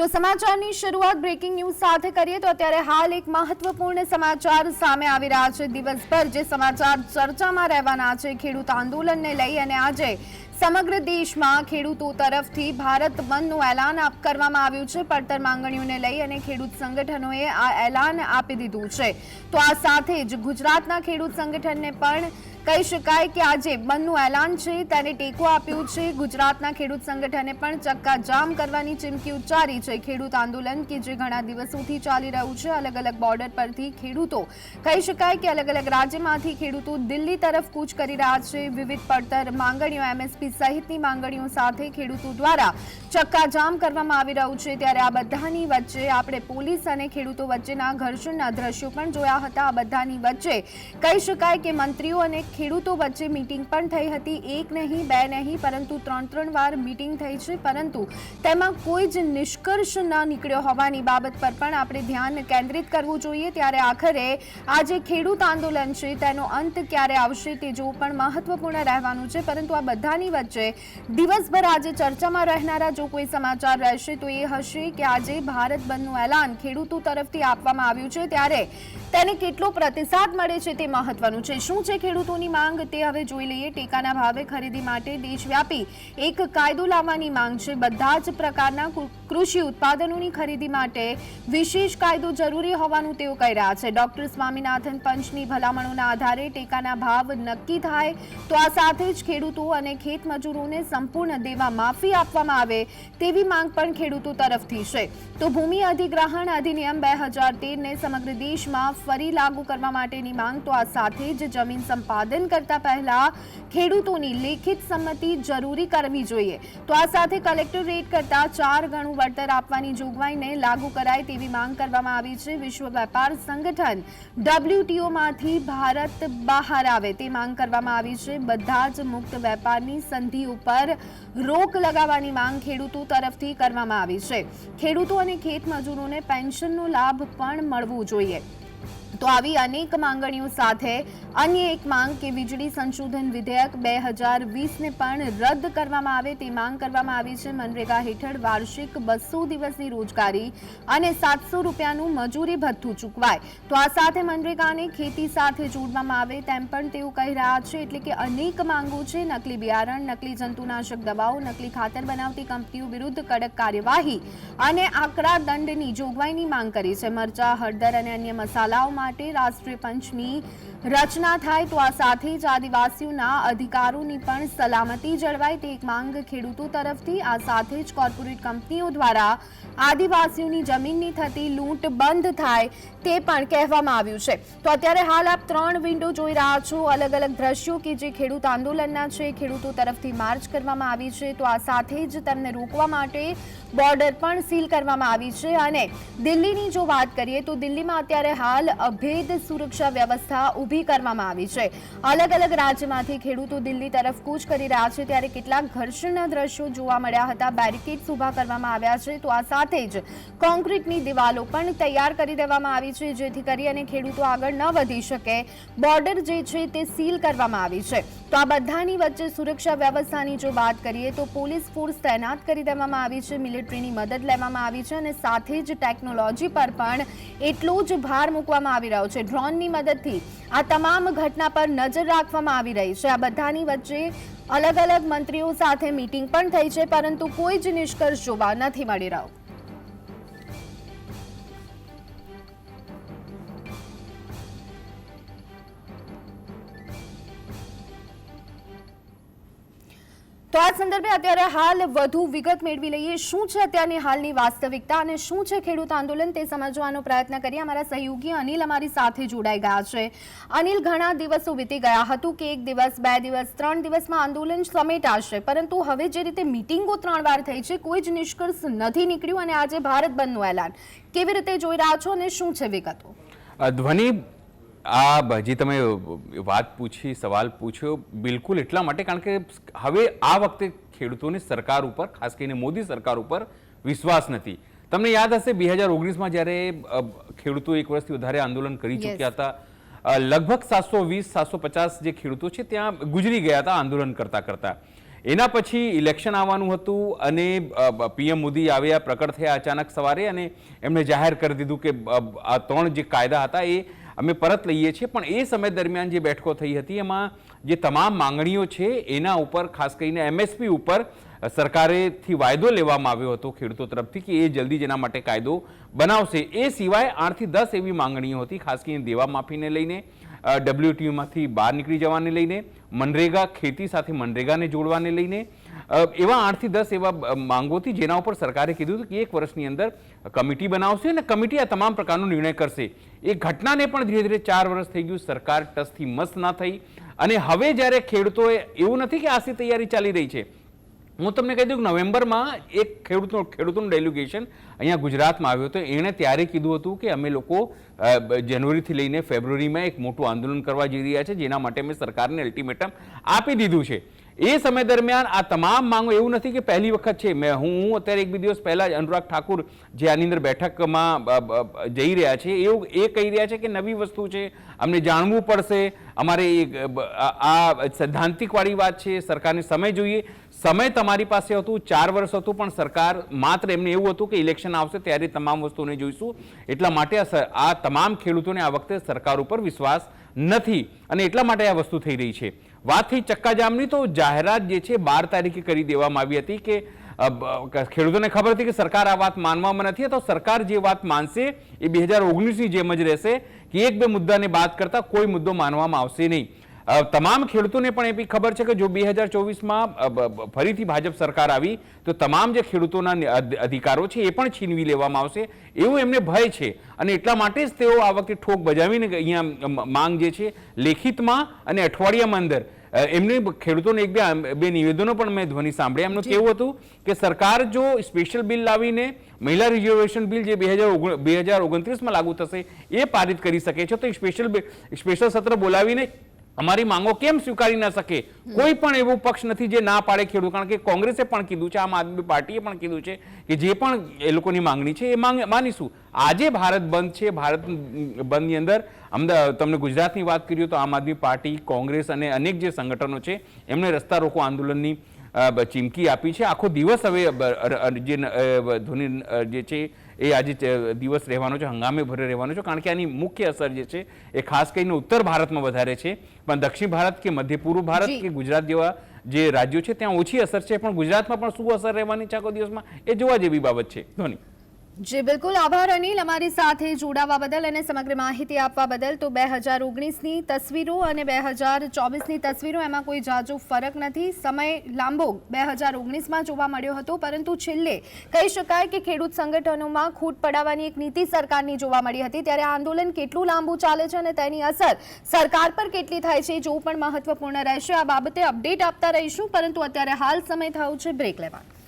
તો સમાચારની શરૂઆત બ્રેકિંગ ન્યૂઝ સાથે કરીએ તો અત્યારે હાલ એક મહત્વપૂર્ણ સમાચાર સામે આવી રહ્યા છે. દિવસભર જે સમાચાર ચર્ચામાં રહેવાના છે, ખેડૂત આંદોલનને લઈ અને આજે સમગ્ર દેશમાં ખેડૂતો તરફથી ભારત બંધનું એલાન કરવામાં આવ્યું છે. પડતર માંગણીઓને લઈ અને ખેડૂત સંગઠનોએ આ એલાન આપી દીધું છે. તો આ સાથે જ ગુજરાતના ખેડૂત સંગઠનને પણ કહી શકાય કે આજે બંધનું એલાન છે, તેને ટેકો આપ્યું છે. ગુજરાતના ખેડૂત સંગઠને પણ ચક્કાજામ કરવાની ચીમકી ઉચ્ચારી છે. ખેડૂત આંદોલન કે જે ઘણા દિવસોથી ચાલી રહ્યું છે અલગ અલગ બોર્ડર પરથી ખેડૂતો કહી શકાય કે અલગ અલગ રાજ્યમાંથી ખેડૂતો દિલ્હી તરફ કૂચ કરી રહ્યા છે. વિવિધ પડતર માંગણીઓ, એમએસપી સહિતની માંગણીઓ સાથે ખેડૂતો દ્વારા ચક્કાજામ કરવામાં આવી રહ્યું છે. ત્યારે આ બધાની વચ્ચે આપણે પોલીસ અને ખેડૂતો વચ્ચેના ઘર્ષણના દ્રશ્યો પણ જોયા હતા. આ બધાની વચ્ચે કહી શકાય કે મંત્રીઓ અને ખેડૂતો વચ્ચે મીટિંગ પણ થઈ હતી. એક નહીં, બે નહીં, પરંતુ ત્રણ ત્રણ વાર મીટિંગ થઈ છે. પરંતુ તેમાં કોઈ જ નિષ્કર્ષ ન નીકળ્યો હોવાની બાબત પર પણ આપણે ધ્યાન કેન્દ્રિત કરવું જોઈએ. ત્યારે આખરે આ જે ખેડૂત આંદોલન છે. તેનો અંત ક્યારે આવશે તે જોવું પણ મહત્વપૂર્ણ રહેવાનું છે. પરંતુ આ બધાની વચ્ચે દિવસભર આજે ચર્ચામાં રહેનારા જો કોઈ સમાચાર રહેશે, તો એ હશે કે આજે ભારત બંધનું એલાન ખેડૂતો તરફથી આપવામાં આવ્યું છે. ત્યારે તેને કેટલો પ્રતિસાદ મળે છે તે મહત્વનું છે. શું છે ખેડૂતોની માંગ તે હવે જોઈ લઈએ. ટેકાના ભાવે ખરીદી માટે દેશવ્યાપી એક કાયદો લાવવાની માંગ છે. બધા જ પ્રકારના કૃષિ ઉત્પાદનોની ખરીદી માટે વિશેષ કાયદો જરૂરી હોવાનું તેઓ કહી રહ્યા છે. ડોક્ટર સ્વામિનાથન પંચની ભલામણોના આધારે ટેકાના ભાવ નક્કી થાય તો આ સાથે જ ખેડૂતો અને ખેત મજૂરોને સંપૂર્ણ દેવા માફી આપવામાં આવે તેવી માંગ પણ ખેડૂતો તરફથી છે. તો ભૂમિ અધિગ્રહણ અધિનિયમ બે હજાર તેરને સમગ્ર દેશમાં ફરી લાગુ કરવા માટેની માંગ તો આ સાથે જ જમીન સંપાદન કરતા પહેલા ખેડૂતોની લેખિત સંમતિ જરૂરી કરવી જોઈએ. તો આ સાથે કલેક્ટર રેટ કરતા ચાર ગણું વળતર આપવાની જોગવાઈને લાગુ કરાય તેવી માંગ કરવામાં આવી છે. વિશ્વ વેપાર સંગઠન ડબલ્યુટીઓમાંથી ભારત બહાર આવે તે માંગ કરવામાં આવી છે. બધા જ મુક્ત વેપારની સંધિ ઉપર રોક લગાવવાની માંગ ખેડૂતો તરફથી કરવામાં આવી છે. ખેડૂતો અને ખેત મજૂરોને પેન્શનનો લાભ પણ મળવો જોઈએ. તો આવી અનેક માંગણીઓ સાથે અન્ય એક માંગ કે વીજળી સંશોધન વિધેયક બે હજાર વીસને પણ રદ કરવામાં આવે તે માંગ કરવામાં આવી છે. મનરેગા હેઠળ વાર્ષિક બસો દિવસની રોજગારી અને સાતસો રૂપિયાનું મજૂરી ભથ્થું ચૂકવાય. તો આ સાથે મનરેગાને ખેતી સાથે જોડવામાં આવે તેમ પણ તેઓ કહી રહ્યા છે. એટલે કે અનેક માંગો છે. નકલી બિયારણ, નકલી જંતુનાશક દવાઓ, નકલી ખાતર બનાવતી કંપનીઓ વિરુદ્ધ કડક કાર્યવાહી અને આકરા દંડની જોગવાઈની માંગ કરી છે. મરચા, હળદર અને અન્ય મસાલાઓ માટે રાષ્ટ્રીય પંચની રચના થાય તો આ સાથે જ આદિવાસીઓના અધિકારોની પણ સલામતી જળવાય તે એક માંગ ખેડૂતો તરફથી. આ સાથે જ કોર્પોરેટ કંપનીઓ દ્વારા આદિવાસીઓની જમીનની થતી લૂંટ બંધ થાય તે પણ કહેવામાં આવ્યું છે. તો અત્યારે હાલ આપ ત્રણ વિન્ડો જોઈ રહ્યા છો. અલગ અલગ દ્રશ્યો કે જે ખેડૂત આંદોલનના છે, ખેડૂતો તરફથી માર્ચ કરવામાં આવી છે, તો આ સાથે જ તેમને રોકવા માટે બોર્ડર પણ સીલ કરવામાં આવી છે. અને દિલ્હીની જો વાત કરીએ, તો દિલ્હીમાં અત્યારે હાલ અભેદ સુરક્ષા વ્યવસ્થા ઊભી કરવામાં આવી છે. અલગ અલગ રાજ્યમાંથી ખેડૂતો દિલ્હી તરફ કૂચ કરી રહ્યા છે. ત્યારે કેટલાક ઘર્ષણના દ્રશ્યો જોવા મળ્યા હતા. બેરિકેડ્સ ઊભા કરવામાં આવ્યા છે. તો આ સાથે જ કોન્ક્રીટની દિવાલો પણ તૈયાર કરી દેવામાં આવી છે, જેથી કરી અને ખેડૂતો આગળ ન વધી શકે. બોર્ડર જે છે તે સીલ કરવામાં આવી છે. તો આ બધાની વચ્ચે સુરક્ષા વ્યવસ્થાની જો વાત કરીએ તો પોલીસ ફોર્સ તૈનાત કરી દેવામાં આવી છે, મિલિટરીની મદદ લેવામાં આવી છે અને સાથે જ ટેકનોલોજી પર પણ એટલો જ ભાર મૂકવામાં આવી રહ્યો છે. ડ્રોનની મદદથી આ તમામ ઘટના પર નજર રાખવામાં આવી રહી છે. આ બધાની વચ્ચે અલગ અલગ મંત્રીઓ સાથે મીટિંગ પણ થઈ છે, પરંતુ કોઈ જ નિષ્કર્ષ જોવા નથી મળી રહ્યો. તો આ સંદર્ભે અત્યારે હાલ વધુ વિગત મેળવી લઈએ. શું છે અત્યારની હાલની વાસ્તવિકતા અને શું છે ખેડૂત આંદોલન તે સમજવાનો પ્રયત્ન કરીએ. અમારા સહયોગી અનિલ અમારી સાથે જોડાઈ ગયા છે. અનિલ, ઘણા દિવસો વીતી ગયા હતું કે એક દિવસ, બે દિવસ, ત્રણ દિવસમાં આંદોલન સમેટાશે. પરંતુ હવે જે રીતે મિટિંગો ત્રણ વાર થઈ છે, કોઈ જ નિષ્કર્ષ નથી નીકળ્યું અને આજે ભારત બંધનું એલાન. કેવી રીતે જોઈ રહ્યા છો અને શું છે વિગતો? ધ્વનિ આ હજી તમે વાત પૂછી સવાલ પૂછ્યો બિલકુલ એટલા માટે કારણ કે હવે આ વખતે ખેડૂતોની સરકાર ઉપર ખાસ કરીને મોદી સરકાર ઉપર વિશ્વાસ નથી. તમને યાદ હશે બે હજાર ઓગણીસમાં જ્યારે ખેડૂતો એક વર્ષથી વધારે આંદોલન કરી ચૂક્યા હતા લગભગ સાતસો વીસ સાતસો પચાસ જે ખેડૂતો છે ત્યાં ગુજરી ગયા હતા આંદોલન કરતા કરતા. એના પછી ઇલેક્શન આવવાનું હતું અને પીએમ મોદી આવ્યા પ્રકટ થયા અચાનક સવારે અને એમણે જાહેર કરી દીધું કે આ ત્રણ જે કાયદા હતા એ અમે પરત લઈએ છીએ. પણ એ સમય દરમિયાન જે બેઠકો થઈ હતી, એમાં જે તમામ માંગણીઓ છે, એના ઉપર, ખાસ કરીને એમએસપી ઉપર, સરકારેથી વાયદો લેવામાં આવ્યો હતો ખેડૂતો તરફથી કે એ જલ્દી જેના માટે કાયદો બનાવશે. એ સિવાય આઠથી દસ એવી માંગણીઓ હતી, ખાસ કરીને દેવા માફીને લઈને ડબ્લ્યુટીયુમાંથી બહાર નીકળી જવાને લઈને, મનરેગા ખેતી સાથે મનરેગાને જોડવાને લઈને એવા આઠથી દસ એવા માંગોથી જેના ઉપર સરકારે કીધું હતું કે એક વર્ષની અંદર કમિટી બનાવશે અને કમિટી આ તમામ પ્રકારનો નિર્ણય કરશે. એ ઘટનાને પણ ધીરે ધીરે ચાર વર્ષ થઈ ગયું, સરકાર ટસથી મસ્ત ના થઈ. અને હવે જ્યારે ખેડૂતોએ એવું નથી કે આસી તૈયારી ચાલી રહી છે. હું તમને કહી દઉં કે નવેમ્બરમાં એક ખેડૂતનું, ખેડૂતોનું ડેલિગેશન અહીંયા ગુજરાતમાં આવ્યું હતું. એણે ત્યારે કીધું હતું કે અમે લોકો જાન્યુઆરીથી લઈને ફેબ્રુઆરીમાં એક મોટું આંદોલન કરવા જઈ રહ્યા છે, જેના માટે અમે સરકારને અલ્ટિમેટમ આપી દીધું છે. એ સમય દરમિયાન આ તમામ માંગો એવું નથી કે પહેલી વખત છે. મેં હું અત્યારે એક બે દિવસ પહેલા જ અનુરાગ ઠાકુર જે આની અંદર બેઠકમાં જઈ રહ્યા છે, એવું એ કહી રહ્યા છે કે નવી વસ્તુ છે. અમને જાણવું પડશે. અમારે આ સૈદ્ધાંતિકવાળી વાત છે. સરકારને સમય જોઈએ. સમય તમારી પાસે હતું, ચાર વર્ષ હતું, પણ સરકાર માત્ર એમને એવું હતું કે ઇલેક્શન આવશે ત્યારે તમામ વસ્તુને જોઈશું. એટલા માટે આ તમામ ખેડૂતોને આ વખતે સરકાર ઉપર વિશ્વાસ નથી. અને એટલા માટે આ વસ્તુ થઈ રહી છે. વાત થઈ ચક્કાજામની તો જાહેરાત જે છે, બાર તારીખે કરી દેવામાં આવી હતી કે, ખેડૂતોને ખબર હતી કે સરકાર આ વાત માનવામાં નથી, તો સરકાર જે વાત માનશે એ બે હજાર ઓગણીસની જેમ જ રહેશે કે એક બે મુદ્દાને બાદ કરતા કોઈ મુદ્દો માનવામાં આવશે નહીં. તમામ ખેડૂતોને પણ એ બી ખબર છે કે જો બે હજાર ચોવીસમાં ફરીથી ભાજપ સરકાર આવી તો તમામ જે ખેડૂતોના અધિકારો છે એ પણ છીનવી લેવામાં આવશે. એવું એમને ભય છે. અને એટલા માટે જ તેઓ આ વખતે ઠોક બજાવીને અહીંયા માંગ જે છે લેખિતમાં અને અઠવાડિયામાં અંદર એમને ખેડૂતોને એક બે બે નિવેદનો પણ મેં ધ્વનિ સાંભળ્યા. એમનું કેવું હતું કે સરકાર જો સ્પેશિયલ બિલ લાવીને મહિલા રિઝર્વેશન બિલ જે બે હજાર બે હજાર ઓગણત્રીસમાં લાગુ થશે એ પારિત કરી શકે છે તો સ્પેશિયલ સ્પેશિયલ સત્ર બોલાવીને અમારી માંગો કેમ સ્વીકારી ન શકે? કોઈ પણ એવો પક્ષ નથી જે ના પાડે ખેડૂત. કારણ કે કોંગ્રેસે પણ કીધું છે, આમ આદમી પાર્ટીએ પણ કીધું છે કે જે પણ એ લોકોની માંગણી છે એ માનીશું. આજે ભારત બંધ છે, ભારત બંધની અંદર અમદાવાદ, તમને ગુજરાતની વાત કરીએ તો આમ આદમી પાર્ટી, કોંગ્રેસ અને અનેક જે સંગઠનો છે એમણે રસ્તા રોકો આંદોલનની ચીમકી આપી છે. આખો દિવસ હવે જે ધોની જે છે એ આજે દિવસ રહેવાનો છે હંગામે ભરે રહેવાનો છે કારણ કે આની મુખ્ય અસર જે છે એ ખાસ કરીને ઉત્તર ભારતમાં વધારે છે. પણ દક્ષિણ ભારત કે મધ્ય પૂર્વ ભારત કે ગુજરાત જેવા જે રાજ્યો છે ત્યાં ઓછી અસર છે પણ ગુજરાતમાં પણ શું અસર રહેવાની છે આખો દિવસમાં? એ જોવા જેવી બાબત છે. ધોની. જી, બિલકુલ. આભાર, અનિલ. અમારી સાથે જોડાવા બદલ અને સમગ્ર માહિતી આપવા બદલ તો બે હજાર ઓગણીસની તસવીરો અને બે હજાર ચોવીસની તસવીરો, એમાં કોઈ જાજો ફરક નથી. સમય લાંબો બે હજાર ઓગણીસમાં જોવા મળ્યો હતો, પરંતુ છેલ્લે કહી શકાય કે ખેડૂત સંગઠનોમાં ખૂટ પડાવવાની એક નીતિ સરકારની જોવા મળી હતી. ત્યારે આંદોલન કેટલું લાંબુ ચાલે છે અને તેની અસર સરકાર પર કેટલી થાય છે જોવું પણ મહત્વપૂર્ણ રહેશે. આ બાબતે અપડેટ આપતા રહીશું, પરંતુ અત્યારે હાલ સમય થયો છે બ્રેક લેવાનો.